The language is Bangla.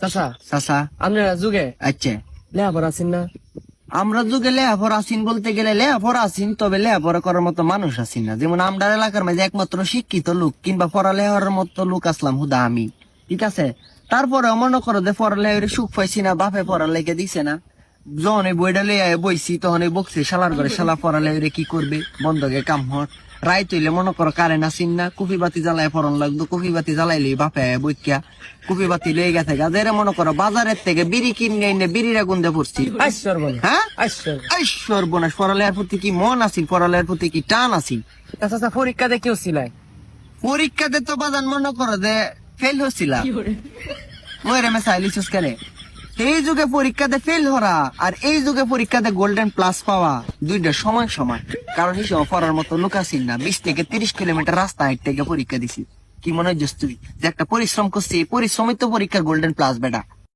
চাচা? চাচা। আপনারা যুগে? আচ্ছা। আছেন না? আমরা যুগে আছেন বলতে গেলে আছেন তবে করার মতো মানুষ আছেন না। যেমন আমরার এলাকার মাঝে একমাত্র শিক্ষিত লোক কিংবা পড়ালেখার মতো লোক আসলাম হুদা আমি। ঠিক আছে? তারপরে মনে করো যে পড়ালে সুখ পাইছি না বাপে পড়ালেখা দিছে না। যখন এই বইটা লিয়ে বইছি তখন এই বকছি শালার ঘরে শালা পড়ালেখারে কি করবে? বন্ধকে কাম হট রায় তৈলে মনে করো কারেন্ট আসিন না কফি বাতি জ্বালায় পড়ন লাগতো। কফি বাতি জ্বালাইলে বাপে বইকিয়া কফি বাতি লয়ে গেছে গাছের মনে করো বাজারের থেকে বিড়ি কিনে এনে বিড়িরা গুন্দে পড়ছি। হ্যাঁ? ঈশ্বর বোনাস পড়ালেখার প্রতি কি মন আছিল পড়ালেখার প্রতি কি টান আছিল চাচা পরীক্ষা দিয়ে কেউ ছিলাই পরীক্ষাতে তো বাজান মনে করো যে ফেল হচ্ছিল মরে মে চাইলিছিস কেন? এই যুগে পরীক্ষাতে ফেল হরা আর এই যুগে পরীক্ষাতে গোল্ডেন প্লাস পাওয়া। দুইটা সমান সমান। কারণ হিসেবে পড়ার মতো লোক আসিল না। বিশ থেকে তিরিশ কিলোমিটার রাস্তা হাইট থেকে পরীক্ষা দিছি। কি মনে হয় তুই? যে একটা পরিশ্রম করছি পরিশ্রমিত পরীক্ষা গোল্ডেন প্লাস বেটা।